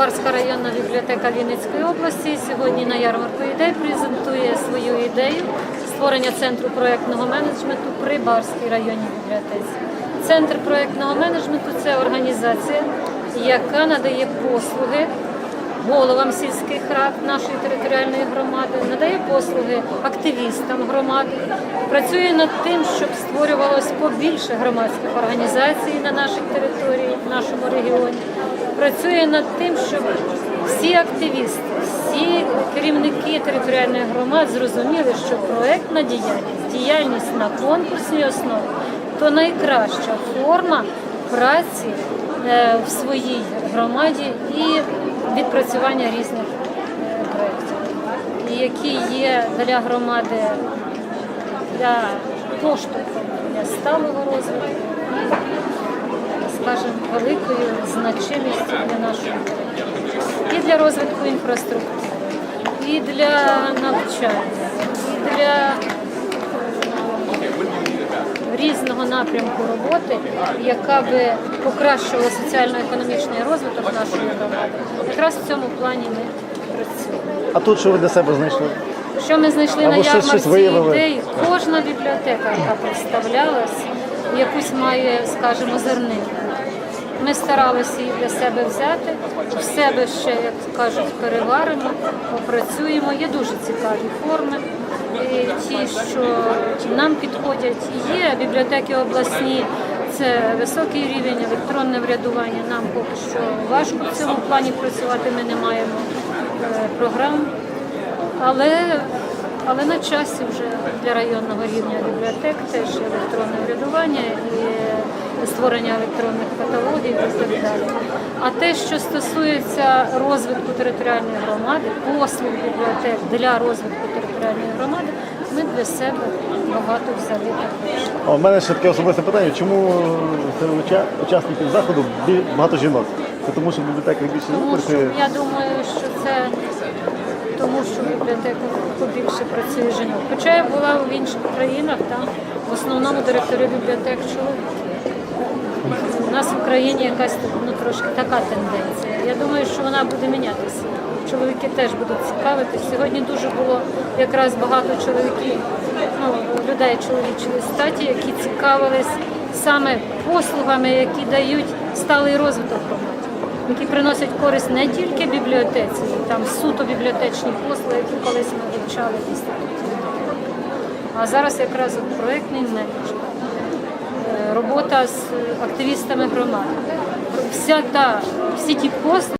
Броварська районна бібліотека Вінницької області сьогодні на ярмарку ідей презентує свою ідею створення центру проєктного менеджменту при Барській районній бібліотеці. Центр проєктного менеджменту це організація, яка надає послуги головам сільських рад нашої територіальної громади, надає послуги активістам громади, працює над тим, щоб створювалось побільше громадських організацій на нашій території, в нашому регіоні. Працює над тим, щоб всі активісти, всі керівники територіальних громад зрозуміли, що проектна діяльність, діяльність на конкурсній основі то найкраща форма праці е, в своїй громаді і відпрацювання різних е, проєктів, які є для громади для поштовху, для сталого розвитку, скажімо, великою значимістю для нашої. І для розвитку інфраструктури, і для навчання, і для різного напрямку роботи, яка би покращувала соціально-економічний розвиток нашої громади. Якраз в цьому плані ми працюємо. А тут що ви для себе знайшли? Що ми знайшли Або на щось- щось ярмарці виявили. ідей? Кожна бібліотека, яка представлялась, якусь має, скажімо, зернину. Ми старалися її для себе взяти, в себе ще, як кажуть, переваримо, опрацюємо. Є дуже цікаві форми. Ті, що нам підходять, є бібліотеки обласні. Це високий рівень, електронне врядування. Нам поки що важко в цьому плані працювати. Ми не маємо е, програм. Але, але на часі вже для районного рівня бібліотек теж електронне врядування і створення електронних каталогів і так далі. А те, що стосується розвитку територіальної громади, послуг бібліотек для розвитку територіальної громади, ми для себе багато взяли У мене ще таке особисте питання. Чому серед уча- учасників заходу бі- багато жінок? Це тому, що бібліотека більше Тому що працює. я думаю, що це тому, що в бібліотеках побільше працює жінок. Хоча я була в інших країнах, там в основному директори бібліотек чоловіки. У нас в Україні якась ну, трошки така тенденція. Я думаю, що вона буде мінятися. Чоловіки теж будуть цікавитись. Сьогодні дуже було якраз багато чоловіків, ну, людей чоловічої статі, які цікавились саме послугами, які дають сталий розвиток громаді, які приносять користь не тільки бібліотеці, там суто бібліотечні послуги, які колись ми вивчали в інституті. А зараз якраз проєктний менеджмент е, робота з активістами громади. Вся та, всі ті послуги,